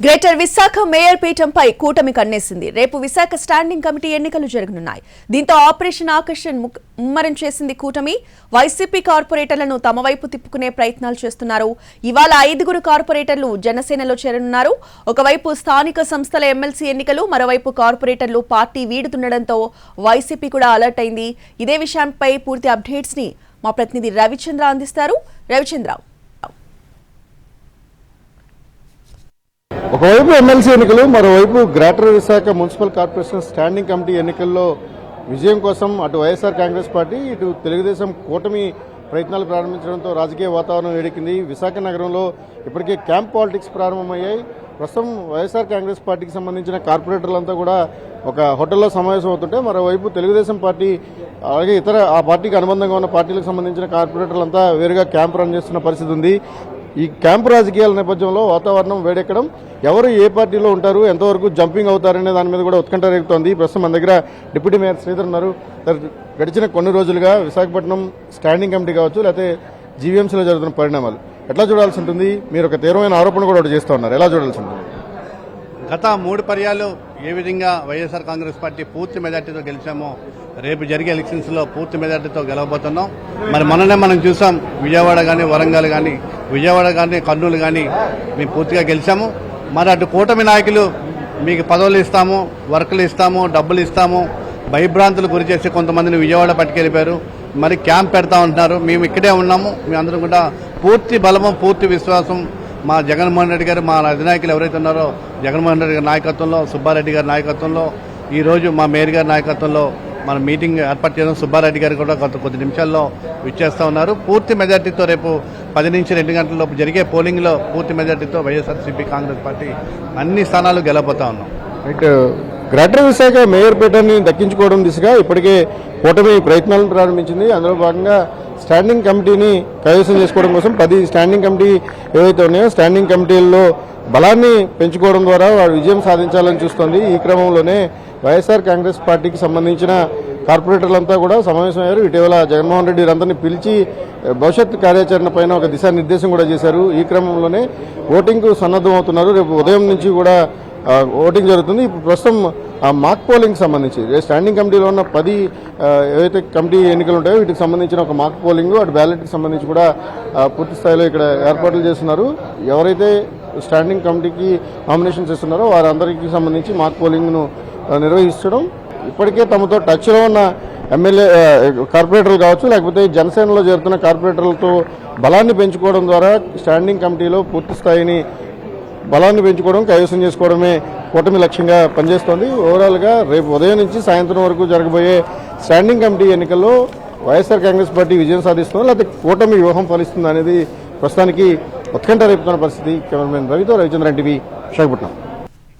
Greater Visakha mayor పీఠంపై కూటమి కన్నేసింది. రేపు Visakha standing committee ఎన్నికలు జరగనున్నాయి. దీంతో ఆపరేషన్ ఆకర్షణ్ ముమ్మరం చేసింది కూటమి. వైసీపీ కార్పొరేటర్లను తమ వైపు తిప్పుకునే ప్రయత్నాలు చేస్తున్నారు. ఇవాళ ఐదుగురు కార్పొరేటర్లు జనసేనలో చేరనున్నారు. ఒకవైపు స్థానిక సంస్థల ఎమ్మెల్సీ ఎన్నికలు మరోవైపు కార్పొరేటర్లు పార్టీ వీడుతుండటంతో వైసీపీ కూడా అలర్ట్ అయింది. ఇదే విషయంపై పూర్తి అప్డేట్స్ని మా ప్రతినిధి రవిచంద్ర అందిస్తారు. రవిచంద్ర ఒకవైపు ఎమ్మెల్సీ ఎన్నికలు మరోవైపు greater Visakha municipal corporation standing committee ఎన్నికల్లో విజయం కోసం అటు వైఎస్ఆర్ కాంగ్రెస్ పార్టీ ఇటు తెలుగుదేశం కూటమి ప్రయత్నాలు ప్రారంభించడంతో రాజకీయ వాతావరణం వేడెక్కింది. విశాఖ నగరంలో ఇప్పటికే క్యాంప్ పాలిటిక్స్ ప్రారంభమయ్యాయి. ప్రస్తుతం వైఎస్ఆర్ కాంగ్రెస్ పార్టీకి సంబంధించిన కార్పొరేటర్లంతా కూడా ఒక హోటల్లో సమావేశం అవుతుంటే మరోవైపు తెలుగుదేశం పార్టీ అలాగే ఇతర ఆ పార్టీకి అనుబంధంగా ఉన్న పార్టీలకు సంబంధించిన కార్పొరేటర్లంతా వేరుగా క్యాంప్ రన్ చేస్తున్న పరిస్థితి ఉంది. ఈ క్యాంపు రాజకీయాల నేపథ్యంలో వాతావరణం వేడెక్కడం ఎవరు ఏ పార్టీలో ఉంటారు ఎంతవరకు జంపింగ్ అవుతారనే దాని మీద కూడా ఉత్కంఠ రేగుతోంది ప్రస్తుతం మన దగ్గర డిప్యూటీ మేయర్ శ్రీధర్ ఉన్నారు. గడిచిన కొన్ని రోజులుగా విశాఖపట్నం స్టాండింగ్ కమిటీ కావచ్చు లేకపోతే జీవీఎంసీలో జరుగుతున్న పరిణామాలు. ఎట్లా చూడాల్సి ఉంటుంది? మీరు ఒక తీవ్రమైన ఆరోపణ కూడా ఒకటి చేస్తూ ఉన్నారు. ఎలా చూడాల్సి ఉంటుంది? గత మూడు పర్యాలు ఏ విధంగా వైఎస్ఆర్ కాంగ్రెస్ పార్టీ పూర్తి మెజార్టీతో గెలిచామో రేపు జరిగే ఎలక్షన్స్లో పూర్తి మెజార్టీతో గెలవబోతున్నాం. మరి మొన్ననే మనం చూసాం విజయవాడ కానీ వరంగల్ కానీ విజయవాడ కానీ కర్నూలు కానీ మేము పూర్తిగా గెలిచాము. మరి అటు కూటమి నాయకులు మీకు పదవులు ఇస్తాము వర్కులు ఇస్తాము డబ్బులు ఇస్తాము భయభ్రాంతులు గురి చేసి కొంతమందిని విజయవాడ పట్టుకెళ్ళిపోయారు. మరి క్యాంప్ పెడతా ఉంటున్నారు. మేము ఇక్కడే ఉన్నాము. మేమందరం కూడా పూర్తి బలము పూర్తి విశ్వాసం మా జగన్మోహన్ రెడ్డి గారు మా అధినాయకులు ఎవరైతే ఉన్నారో జగన్మోహన్ రెడ్డి గారి నాయకత్వంలో సుబ్బారెడ్డి గారి నాయకత్వంలో ఈరోజు మా మేయర్ గారి నాయకత్వంలో మన మీటింగ్ ఏర్పాటు చేయడం సుబ్బారెడ్డి గారు కూడా కొంత కొద్ది నిమిషాల్లో విచ్చేస్తూ ఉన్నారు. పూర్తి మెజార్టీతో రేపు పది నుంచి రెండు గంటల లోపు జరిగే పోలింగ్లో పూర్తి మెజార్టీతో వైఎస్ఆర్సీపీ కాంగ్రెస్ పార్టీ అన్ని స్థానాలు గెలబోతా ఉన్నాం. రైట్ గ్రేటర్ విశాఖ మేయర్ పీఠాన్ని దక్కించుకోవడం దిశగా ఇప్పటికే కూటమి ప్రయత్నాలను ప్రారంభించింది. అందులో భాగంగా స్టాండింగ్ కమిటీని కైవసం చేసుకోవడం కోసం పది స్టాండింగ్ కమిటీ ఏవైతే ఉన్నాయో స్టాండింగ్ కమిటీల్లో బలాన్ని పెంచుకోవడం ద్వారా వారు విజయం సాధించాలని చూస్తోంది. ఈ క్రమంలోనే వైఎస్ఆర్ కాంగ్రెస్ పార్టీకి సంబంధించిన కార్పొరేటర్లంతా కూడా సమావేశమయ్యారు. ఇటీవల జగన్మోహన్ రెడ్డి వీరందరినీ పిలిచి భవిష్యత్ కార్యాచరణ పైన ఒక దిశానిర్దేశం కూడా చేశారు. ఈ క్రమంలోనే ఓటింగ్కు సన్నద్ధం అవుతున్నారు రేపు ఉదయం నుంచి కూడా ఓటింగ్ జరుగుతుంది. ఇప్పుడు ప్రస్తుతం ఆ మాక్ పోలింగ్ సంబంధించి స్టాండింగ్ కమిటీలో ఉన్న పది ఏవైతే కమిటీ ఎన్నికలు ఉంటాయో వీటికి సంబంధించిన ఒక మాక్ పోలింగ్ అటు బ్యాలెట్కి సంబంధించి కూడా పూర్తి స్థాయిలో ఇక్కడ ఏర్పాట్లు చేస్తున్నారు. ఎవరైతే స్టాండింగ్ కమిటీకి నామినేషన్ ఇస్తున్నారో వారందరికీ సంబంధించి మాక్ పోలింగ్ను నిర్వహించడం. ఇప్పటికే తమతో టచ్లో ఉన్న ఎమ్మెల్యే కార్పొరేటర్లు కావచ్చు లేకపోతే జనసేనలో చేరుతున్న కార్పొరేటర్లతో బలాన్ని పెంచుకోవడం ద్వారా స్టాండింగ్ కమిటీలో పూర్తి స్థాయిని బలాన్ని పెంచుకోవడం కైవసం చేసుకోవడమే కూటమి లక్ష్యంగా పనిచేస్తోంది. ఓవరాల్గా రేపు ఉదయం నుంచి సాయంత్రం వరకు జరగబోయే స్టాండింగ్ కమిటీ ఎన్నికల్లో వైఎస్ఆర్ కాంగ్రెస్ పార్టీ విజయం సాధిస్తుందా. లేకపోతే కూటమి వ్యూహం ఫలిస్తుందా అనేది ప్రస్తుతానికి ఉత్కంఠ రేపుతున్న పరిస్థితి. కెమెరామెన్ రవితో రవిచంద్రన్ టీవీ విశాఖపట్నం.